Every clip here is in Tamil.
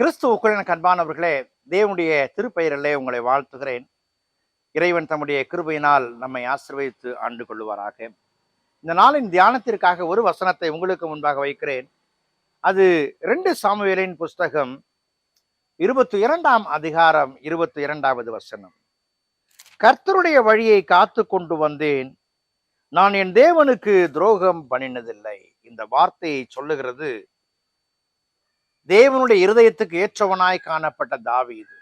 கிறிஸ்துவுக்குள் எனக்கு அன்பானவர்களே தேவனுடைய திருப்பெயரிலே உங்களை வாழ்த்துகிறேன். இறைவன் தம்முடைய கிருபையினால் நம்மை ஆசிர்வதித்து ஆண்டு கொள்ளுவாராக. இந்த நாளின் தியானத்திற்காக ஒரு வசனத்தை உங்களுக்கு முன்பாக வைக்கிறேன். அது ரெண்டு சாமுவேலின் புஸ்தகம் இருபத்தி இரண்டாம் அதிகாரம் இருபத்தி இரண்டாவது வசனம். கர்த்தருடைய வழியை காத்து கொண்டு வந்தேன். நான் என் தேவனுக்கு துரோகம் பண்ணினதில்லை. இந்த வார்த்தையை சொல்லுகிறது தேவனுடைய இருதயத்துக்கு ஏற்றவனாய் காணப்பட்ட தாவீது.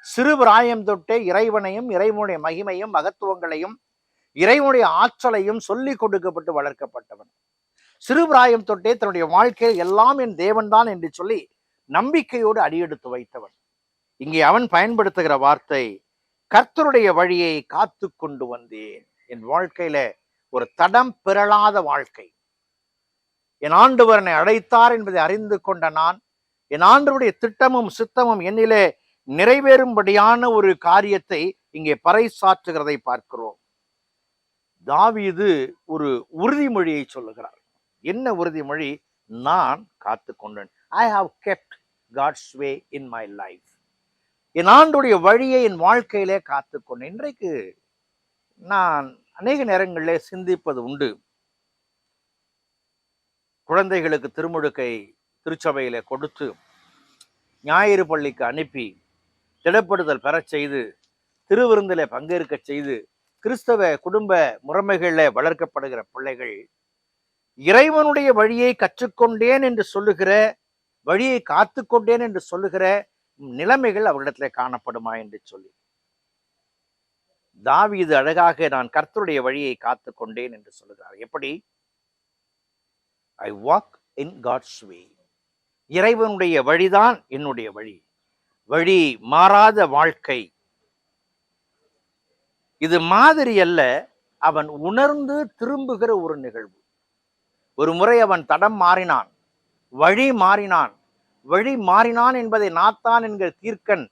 சிறு பிராயம் தொட்டே இறைவனையும் இறைவனுடைய மகிமையும் மகத்துவங்களையும் இறைவனுடைய ஆற்றலையும் சொல்லிக் கொடுக்கப்பட்டு வளர்க்கப்பட்டவன். சிறு பிராயம் தொட்டே தன்னுடைய வாழ்க்கையில் எல்லாம் என் தேவன்தான் என்று சொல்லி நம்பிக்கையோடு அடியெடுத்து வைத்தவன். இங்கே அவன் பயன்படுத்துகிற வார்த்தை கர்த்தருடைய வழியை காத்து கொண்டு வந்தேன். என் வாழ்க்கையில ஒரு தடம் பிறளாத வாழ்க்கை. என் ஆண்டவர் என்னை அழைத்தார் என்பதை அறிந்து கொண்ட நான் என் ஆண்டவருடைய திட்டமும் சித்தமும் என்னிலே நிறைவேறும்படியான ஒரு காரியத்தை இங்கே பறைசாற்றுகிறதை பார்க்கிறோம். தாவீது ஒரு உறுதிமொழியை சொல்லுகிறார். என்ன உறுதிமொழி? நான் காத்து கொண்டேன். I have kept God's way in my life என் ஆண்டுடைய வழியை என் வாழ்க்கையிலே காத்து கொண்டேன். இன்றைக்கு நான் அநேக நேரங்களிலே சிந்திப்பது உண்டு. குழந்தைகளுக்கு திருமுழுக்கை திருச்சபையில் கொடுத்து ஞாயிறு பள்ளிக்கு அனுப்பி திடப்படுதல் பெறச் செய்து திருவிருந்தில் பங்கேற்க செய்து கிறிஸ்தவ குடும்ப முறைமைகளில் வளர்க்கப்படுகிற பிள்ளைகள் இறைவனுடைய வழியை கற்றுக்கொண்டேன் என்று சொல்லுகிற வழியை காத்து கொண்டேன் என்று சொல்லுகிற நிலைமைகள் அவரிடத்துல காணப்படுமா என்று சொல்லி. தாவி இது அழகாக நான் கர்த்தருடைய வழியை காத்து கொண்டேன் என்று சொல்லுகிறார். எப்படி? ஐ வாக் இன் காட்ஸ் வே இறைவனுடைய வழிதான் என்னுடைய வழி. வழி மாறாத வாழ்க்கை. இது மாதிரி அல்ல அவன் உணர்ந்து திரும்புகிற ஒரு நிகழ்வு. ஒரு முறை அவன் தடம் மாறினான் வழி மாறினான். வழி மாறினான் என்பதை நாத்தான் என்கிற தீர்க்கன்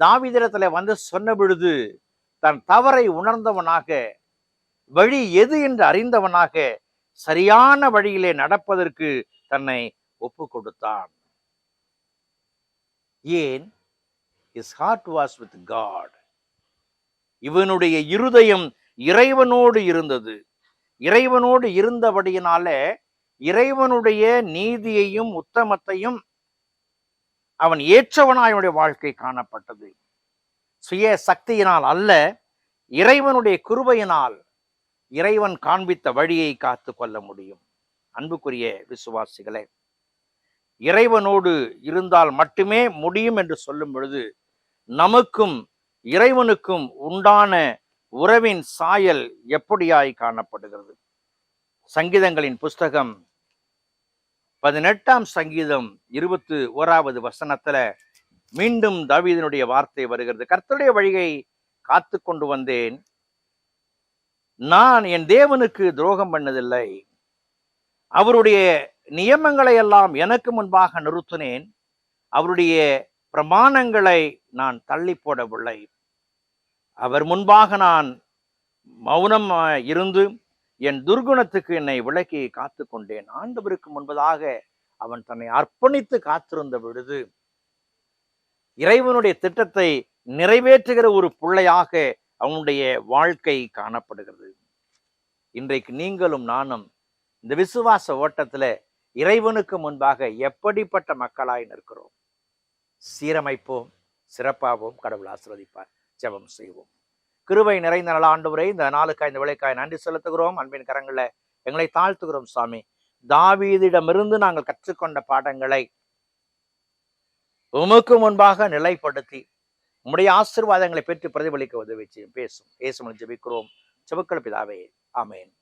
தாவிதிடத்துல வந்து சொன்ன பொழுது தன் தவறை உணர்ந்தவனாக வழி எது என்று அறிந்தவனாக சரியான வழியிலே நடப்பதற்கு தன்னை ஒப்பு கொடுத்தான் ஏன்? Is heart was with God இவனுடைய இருதயம் இறைவனோடு இருந்தது. இறைவனோடு இருந்தபடியினால இறைவனுடைய நீதியையும் உத்தமத்தையும் அவன் ஏற்றவனாய் அவனுடைய வாழ்க்கை காணப்பட்டது. சுய சக்தியினால் அல்ல இறைவனுடைய குருவையினால் இறைவன் காண்பித்த வழியை காத்து கொள்ள முடியும். அன்புக்குரிய விசுவாசிகளே இறைவனோடு இருந்தால் மட்டுமே முடியும் என்று சொல்லும் பொழுது நமக்கும் இறைவனுக்கும் உண்டான உறவின் சாயல் எப்படியாய் காணப்படுகிறது? சங்கீதங்களின் புஸ்தகம் பதினெட்டாம் சங்கீதம் இருபத்து ஓராவது வசனத்துல மீண்டும் தாவீதனுடைய வார்த்தை வருகிறது. கர்த்தருடைய வழியை காத்து கொண்டு வந்தேன். நான் என் தேவனுக்கு துரோகம் பண்ணதில்லை. அவருடைய நியமங்களை எல்லாம் எனக்கு முன்பாக நிறுத்தினேன். அவருடைய பிரமாணங்களை நான் தள்ளி போடவில்லை. அவர் முன்பாக நான் மௌனம் இருந்து என் துர்குணத்துக்கு என்னை விலக்கி காத்து கொண்டேன். ஆண்டவருக்கு முன்பதாக அவன் தன்னை அர்ப்பணித்து காத்திருந்த பொழுது இறைவனுடைய திட்டத்தை நிறைவேற்றுகிற ஒரு பிள்ளையாக அவனுடைய வாழ்க்கை காணப்படுகிறது. இன்றைக்கு நீங்களும் நானும் இந்த விசுவாச ஓட்டத்துல இறைவனுக்கு முன்பாக எப்படிப்பட்ட மக்களாய் நிற்கிறோம்? சீரமைப்போம் சிறப்பாகவும் கடவுள் ஆசிர்வதிப்பார். ஜெபம் செய்வோம். கிருவை நிறைந்த நல ஆண்டவரை இந்த நாளுக்காய் இந்த விளைக்காய் நன்றி செலுத்துகிறோம். அன்பின் கரங்களில் எங்களை தாழ்த்துகிறோம் சாமி. தாவீதிடமிருந்து நாங்கள் கற்றுக்கொண்ட பாடங்களை உமக்கு முன்பாக நிலைப்படுத்தி உம்முடைய ஆசிர்வாதங்களை பெற்று பிரதிபலிக்க உதவி பேசும். ஏசுமலை ஜபிக்கிறோம். செபக்கள் பிதாவே. ஆமேன்.